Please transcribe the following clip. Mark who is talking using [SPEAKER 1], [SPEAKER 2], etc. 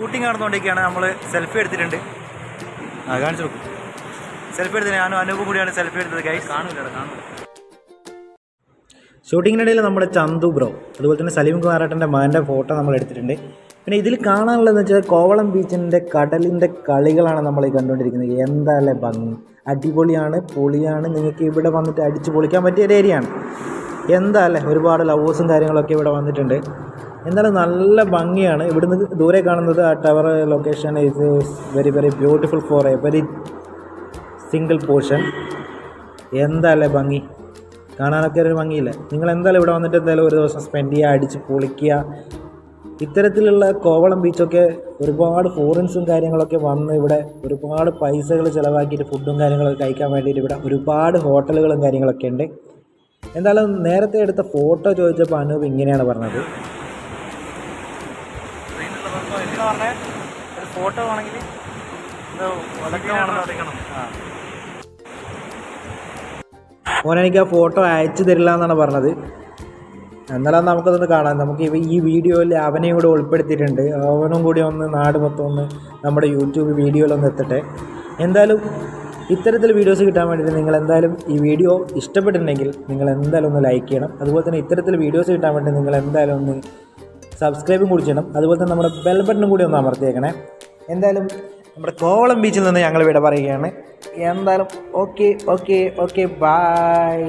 [SPEAKER 1] Shooting നടന്നുകൊണ്ടിരിക്കുകയാണ്. നമ്മൾ selfie എടുത്തിട്ടുണ്ട്. ആ കാണിച്ചു നോക്കും സെൽഫി എടുത്തത് ഞാനും അനൂപും കൂടിയാണ് സെൽഫി എടുത്തത് ഗൈസ് കാണൂല കാണൂല. ഷൂട്ടിങ്ങിനിടയിൽ നമ്മുടെ ചന്തു ബ്രോ അതുപോലെ തന്നെ സലീം കുമാരേട്ടന്റെ മകന്റെ ഫോട്ടോ നമ്മൾ എടുത്തിട്ടുണ്ട്. പിന്നെ ഇതിൽ കാണാനുള്ളതെന്ന് വെച്ചാൽ കോവളം ബീച്ചിന്റെ കടലിന്റെ കളികളാണ് നമ്മൾ ഈ കണ്ടുകൊണ്ടിരിക്കുന്നത്. എന്താ അല്ലേ ഭംഗി? അടിപൊളിയാണ് പൊളിയാണ്. നിങ്ങൾക്ക് ഇവിടെ വന്നിട്ട് അടിച്ചു പൊളിക്കാൻ പറ്റിയ ഒരു ഏരിയയാണ് എന്താ അല്ലേ ഒരുപാട് ലവേഴ്സും കാര്യങ്ങളൊക്കെ ഇവിടെ വന്നിട്ടുണ്ട്. എന്തായാലും നല്ല ഭംഗിയാണ്. ഇവിടുന്ന് ദൂരെ കാണുന്നത് ആ tower location is very very beautiful for a very single portion എന്താല്ലേ ഭംഗി? കാണാനൊക്കെ ഒരു ഭംഗിയില്ല? നിങ്ങൾ എന്തായാലും ഇവിടെ വന്നിട്ട് എന്തായാലും ഒരു ദിവസം സ്പെൻഡ് ചെയ്യുക അടിച്ച് പൊളിക്കുക. ഇത്തരത്തിലുള്ള കോവളം ബീച്ചൊക്കെ ഒരുപാട് ഫോറിൻസും കാര്യങ്ങളൊക്കെ വന്ന് ഇവിടെ ഒരുപാട് പൈസകൾ ചിലവാക്കിയിട്ട് ഫുഡും കാര്യങ്ങളൊക്കെ കഴിക്കാൻ വേണ്ടിയിട്ട് ഇവിടെ ഒരുപാട് ഹോട്ടലുകളും കാര്യങ്ങളൊക്കെ ഉണ്ട്. എന്തായാലും നേരത്തെ എടുത്ത ഫോട്ടോ ചോദിച്ചപ്പോൾ അനൂപ് ഇങ്ങനെയാണ് പറഞ്ഞത്. ഫോട്ടോ ആണെങ്കിൽ ഓനെനിക്ക് ആ. ഫോട്ടോ അയച്ചു തരില്ല എന്നാണ് പറഞ്ഞത്. എന്നാലും നമുക്കതൊന്ന് കാണാം. നമുക്ക് ഈ വീഡിയോയിൽ അവനെയും കൂടെ ഉൾപ്പെടുത്തിയിട്ടുണ്ട്. അവനും കൂടി ഒന്ന് നാട് മൊത്തം ഒന്ന് നമ്മുടെ യൂട്യൂബ് വീഡിയോയിലൊന്ന് എത്തട്ടെ. എന്തായാലും ഇത്തരത്തിൽ വീഡിയോസ് കിട്ടാൻ വേണ്ടിയിട്ട് നിങ്ങൾ എന്തായാലും ഈ വീഡിയോ ഇഷ്ടപ്പെട്ടിട്ടുണ്ടെങ്കിൽ നിങ്ങൾ എന്തായാലും ഒന്ന് ലൈക്ക് ചെയ്യണം. അതുപോലെ തന്നെ ഇത്തരത്തിൽ വീഡിയോസ് കിട്ടാൻ വേണ്ടി നിങ്ങൾ എന്തായാലും ഒന്ന് സബ്സ്ക്രൈബും കൂടി ചെയ്യണം. അതുപോലെ തന്നെ നമ്മുടെ ബെൽ ബട്ടണും കൂടി ഒന്ന് അമർത്തിയേക്കണേ. എന്തായാലും നമ്മുടെ കോവളം ബീച്ചിൽ നിന്ന് ഞങ്ങൾ ഇവിടെ പറയുകയാണ്. എന്തായാലും ഓക്കെ ഓക്കെ ഓക്കെ ബായ്